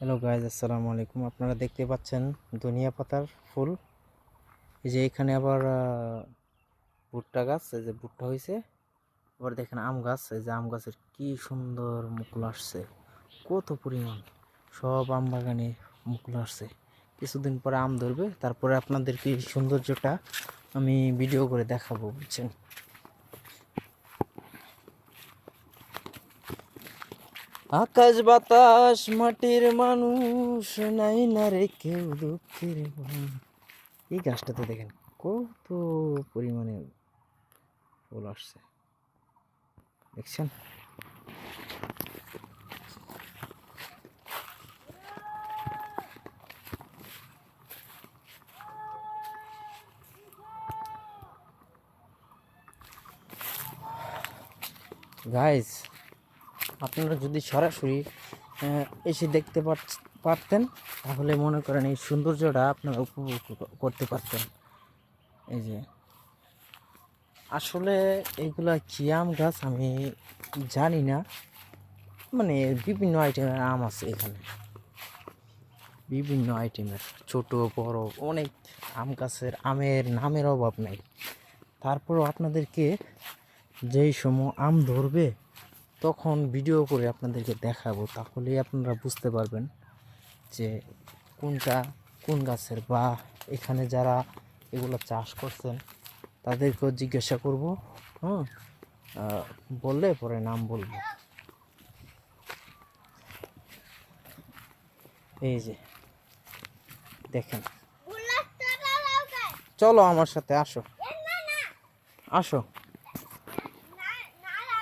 Hello guys আসসালামু আলাইকুম আপনারা দেখতে পাচ্ছেন ধনিয়া পাতার ফুল এই যে এখানে আবার ভুট্টা গাছ এই যে ভুট্টা হয়েছে আবার দেখেন আম গাছ এই যে আম গাছের কি সুন্দর মুকুল আসছে কত পরিমাণ সব আম বাগানে মুকুল আসছে কিছুদিন পরে আম ধরবে তারপরে আপনাদেরকে সৌন্দর্যটা আমি ভিডিও করে দেখাবো বুঝছেন আকাশ বাতাস, মাটির মানুষ, নাই না রে কেউ দুঃখের। এই গাছটাতে দেখেন কত পরিমাণে ফুল আসছে দেখছেন গাইজ আপনারা যদি সরাসরি এসে দেখতে পার- পারতেন, তাহলে মনে করেন এই সৌন্দর্যটা আপনারা উপভোগ করতে পারতেন। এই যে। আসলে এইগুলা কি আম গাছ আমি জানি না। মানে বিভিন্ন আইটেমের আম আছে এখানে। বিভিন্ন আইটেমের ছোট, বড়, অনেক আম গাছের, আমের নামের অভাব নাই। তারপরও আপনাদেরকে যেই সময় আম ধরবে তখন ভিডিও করে আপনাদেরকে দেখাবো তাহলেই আপনারা বুঝতে পারবেন যে কোনটা কোন গাছের বা এখানে যারা এগুলো চাষ করছেন তাদেরকেও জিজ্ঞাসা করব হুম? আহ, বললে পরে নাম বলব। এই যে দেখেন। চলো আমার সাথে আসো। আসো।